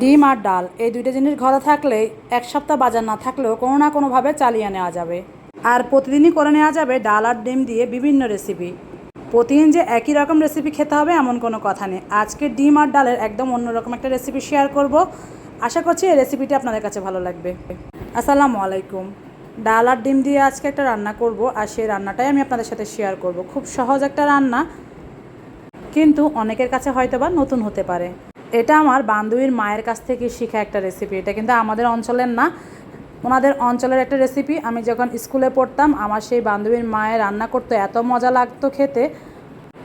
ডিম আর ডাল, এই দুইটা জিনিস ঘরে থাকলে, এক সপ্তাহ বাজার না থাকলেও কোনো না কোনোভাবে চালিয়ে নেওয়া যাবে। আর প্রতিদিনই করে নেওয়া যাবে ডাল আর ডিম দিয়ে বিভিন্ন রেসিপি প্রতিদিন যে একই রকম রেসিপি খেতে হবে এমন কোনো কথা নেই। আজকে ডিম আর ডালের একদম অন্যরকম একটা রেসিপি শেয়ার করব। আশা করছি এই রেসিপিটি আপনাদের কাছে ভালো লাগবে। আসসালামু আলাইকুম। ডাল আর ডিম দিয়ে আজকে একটা রান্না করব আর সেই রান্নাটাই আমি আপনাদের সাথে শেয়ার করব। খুব সহজ একটা রান্না, কিন্তু অনেকের কাছে হয়তো বা নতুন হতে পারে। এটা আমার বান্ধবীর মায়ের কাছ থেকে শেখা একটা রেসিপি এটা কিন্তু আমাদের অঞ্চলের না, ওনাদের অঞ্চলের একটা রেসিপি আমি যখন স্কুলে পড়তাম, আমার সেই বান্ধবীর মায়ের রান্না করতে এত মজা লাগতো খেতে।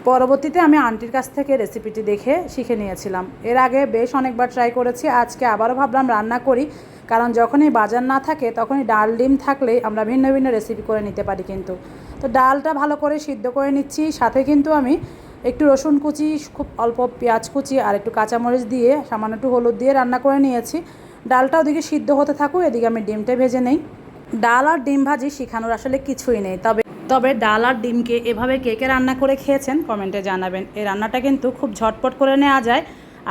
পরবর্তীতে আমি আন্টির কাছ থেকে রেসিপিটি দেখে শিখে নিয়েছিলাম। এর আগে বেশ অনেকবার ট্রাই করেছি, আজকে আবারও ভাবলাম রান্না করি। কারণ যখনই বাজার না থাকে, তখনই ডাল, ডিম থাকলেই আমরা ভিন্ন ভিন্ন রেসিপি করে নিতে পারি কিন্তু। তো ডালটা ভালো করে সিদ্ধ করে নিচ্ছি, সাথে কিন্তু আমি একটু রসুন কুচি, খুব অল্প পেঁয়াজ কুচি আর একটু কাঁচামরিচ দিয়ে, সামান্য একটু হলুদ দিয়ে রান্না করে নিয়েছি। ডালটা ওদিকে সিদ্ধ হতে থাকুক, এদিকে আমি ডিমটা ভেজে নেই। ডাল আর ডিম ভাজি শেখানোর আসলে কিছুই নেই। তবে তবে ডাল আর ডিমকে এভাবে কে কে রান্না করে খেয়েছেন কমেন্টে জানাবেন। এই রান্নাটা কিন্তু খুব ঝটপট করে নেওয়া যায়।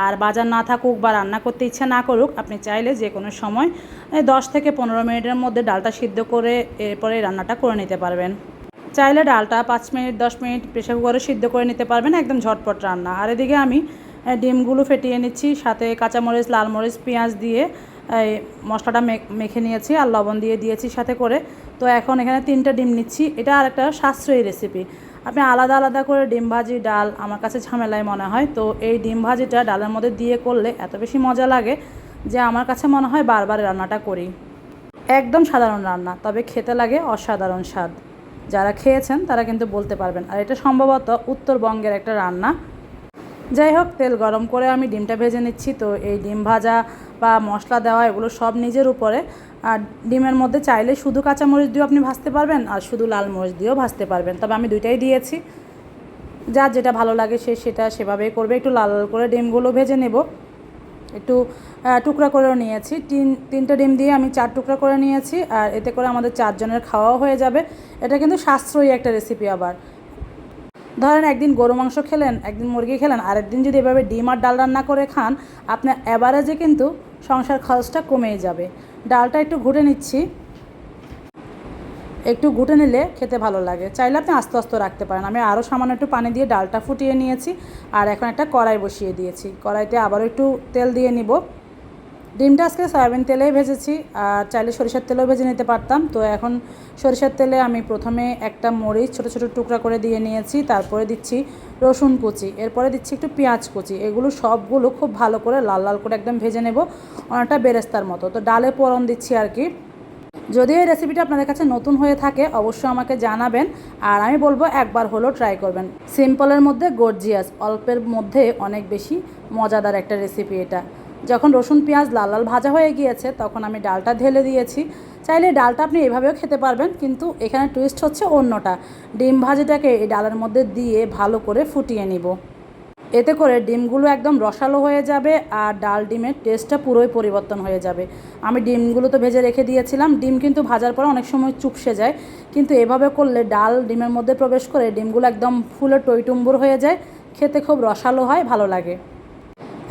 আর বাজার না থাকুক বা রান্না করতে ইচ্ছা না করুক, আপনি চাইলে যে কোনো সময় দশ থেকে পনেরো মিনিটের মধ্যে ডালটা সিদ্ধ করে এরপরে রান্নাটা করে নিতে পারবেন। চাইলে ডালটা পাঁচ মিনিট, দশ মিনিট প্রেশার কুকারে সিদ্ধ করে নিতে পারবেন, একদম ঝটপট রান্না। আর এদিকে আমি ডিমগুলো ফেটিয়ে নিচ্ছি, সাথে কাঁচামরিচ লাল মরিচ পেঁয়াজ দিয়ে এই মশলাটা মেখে নিয়েছি আর লবণ দিয়ে দিয়েছি সাথে করে। তো এখন এখানে তিনটা ডিম নিচ্ছি, এটা আর একটা সাশ্রয়ী রেসিপি আপনি আলাদা আলাদা করে ডিম ভাজি ডাল, আমার কাছে ঝামেলায় মনে হয়, তো এই ডিম ভাজিটা ডালের মধ্যে দিয়ে করলে এত বেশি মজা লাগে যে আমার কাছে মনে হয় বারবার রান্নাটা করি। একদম সাধারণ রান্না, তবে খেতে লাগে অসাধারণ স্বাদ। যারা খেয়েছেন, তারা কিন্তু বলতে পারবেন। আর এটা সম্ভবত উত্তরবঙ্গের একটা রান্না। যাই হোক, তেল গরম করে আমি ডিমটা ভেজে নিচ্ছি। তো এই ডিম ভাজা বা মশলা দেওয়া, এগুলো সব নিজের উপরে। আর ডিমের মধ্যে চাইলে শুধু কাঁচামরিচ দিয়েও আপনি ভাজতে পারবেন, আর শুধু লাল মরিচ দিয়েও ভাজতে পারবেন। তবে আমি দুইটাই দিয়েছি। যার যেটা ভালো লাগে সে সেটা সেভাবেই করবে। একটু লাল লাল করে ডিমগুলো ভেজে নেব। একটু টুকরা করেও নিয়েছি। তিন, তিনটে ডিম দিয়ে আমি চার টুকরা করে নিয়েছি আর এতে করে আমাদের চারজনের খাওয়াও হয়ে যাবে। এটা কিন্তু সাশ্রয়ী একটা রেসিপি আবার। ধরেন একদিন গরু মাংস খেলেন, একদিন মুরগি খেলেন আর একদিন যদি এভাবে ডিম আর ডাল রান্না করে খান, আপনার অ্যাভারেজে কিন্তু সংসার খরচটা কমেই যাবে। ডালটা একটু ঘুরে নিচ্ছি। একটু ঘুটে নিলে খেতে ভালো লাগে। চাইলে আপনি আস্তে আস্তে রাখতে পারেন। আমি আরও সামান্য একটু পানি দিয়ে ডালটা ফুটিয়ে নিয়েছি আর এখন একটা কড়াই বসিয়ে দিয়েছি। কড়াইতে আবারও একটু তেল দিয়ে নিব। ডিমটা আজকে সয়াবিন তেলেই ভেজেছি আর চাইলে সরিষার তেলেও ভেজে নিতে পারতাম। তো এখন সরিষার তেলে আমি প্রথমে একটা মরিচ ছোটো ছোটো টুকরা করে দিয়ে নিয়েছি। তারপরে দিচ্ছি রসুন কুচি। এরপরে দিচ্ছি একটু পেঁয়াজ কুচি। এগুলো সবগুলো খুব ভালো করে লাল লাল করে একদম ভেজে নেব। অনেকটা বেরেস্তার মতো। তো ডালে পোড়ন দিচ্ছি আর কি। যদি এই রেসিপিটা আপনাদের কাছে নতুন হয়ে থাকে, অবশ্যই আমাকে জানাবেন। আর আমি বলব একবার হলেও ট্রাই করবেন। সিম্পলের মধ্যে গর্জিয়াস অল্পের মধ্যে অনেক বেশি মজাদার একটা রেসিপি এটা। যখন রসুন, পেঁয়াজ লাল লাল ভাজা হয়ে গিয়েছে, তখন আমি ডালটা ঢেলে দিয়েছি। চাইলে ডালটা আপনি এভাবেও খেতে পারবেন, কিন্তু এখানে টুইস্ট হচ্ছে অন্যটা। ডিম ভাজিটাকে এই ডালের মধ্যে দিয়ে ভালো করে ফুটিয়ে নিব। এতে করে ডিমগুলো একদম রসালো হয়ে যাবে আর ডাল ডিমের টেস্টটা পুরোই পরিবর্তন হয়ে যাবে। আমি ডিমগুলো তো ভেজে রেখে দিয়েছিলাম, ডিম কিন্তু ভাজার পরে অনেক সময় চুপসে যায়। কিন্তু এভাবে করলে ডাল ডিমের মধ্যে প্রবেশ করে ডিমগুলো একদম ফুলে টইটুম্বুর হয়ে যায়, খেতে খুব রসালো হয়, ভালো লাগে।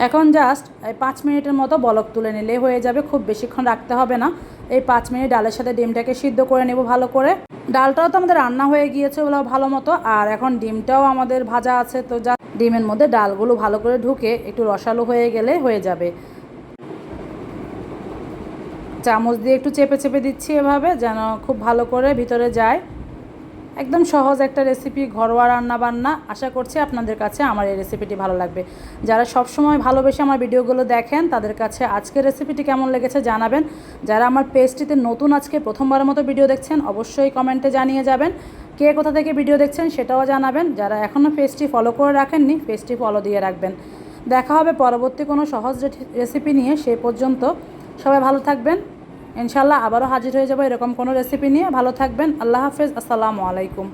এখন জাস্ট এই পাঁচ মিনিটের মতো বলক তুলে নিলে হয়ে যাবে, খুব বেশিক্ষণ রাখতে হবে না। এই পাঁচ মিনিট ডালের সাথে ডিমটাকে সিদ্ধ করে নেব ভালো করে। ডালটাও তো আমাদের রান্না হয়ে গিয়েছে ওগুলো ভালো মতো, আর এখন ডিমটাও আমাদের ভাজা আছে, তো যা ডিমের মধ্যে ডালগুলো ভালো করে ঢুকে একটু রসালো হয়ে গেলে হয়ে যাবে। চামচ দিয়ে একটু চেপে চেপে দিচ্ছি এভাবে, যেন খুব ভালো করে ভিতরে যায়। একদম সহজ একটা রেসিপি ঘরোয়া রান্না বান্না আশা করছি আপনাদের কাছে আমার এই রেসিপিটি ভালো লাগবে। যারা সবসময় ভালোবেসে আমার ভিডিওগুলো দেখেন, তাদের কাছে আজকের রেসিপিটি কেমন লেগেছে জানাবেন। যারা আমার পেজটিতে নতুন আজকে প্রথমবারের মতো ভিডিও দেখছেন, অবশ্যই কমেন্টে জানিয়ে যাবেন। কে কোথা থেকে ভিডিও দেখছেন সেটাও জানাবেন। যারা এখনও পেজটি ফলো করে রাখেননি পেজটি ফলো দিয়ে রাখবেন। দেখা হবে পরবর্তী কোনো সহজ রেসিপি নিয়ে, সে পর্যন্ত সবাই ভালো থাকবেন। ইনশাল্লাহ আবারও হাজির হয়ে যাব এরকম কোনো রেসিপি নিয়ে। ভালো থাকবেন। আল্লাহ হাফেজ। আসসালামু আলাইকুম।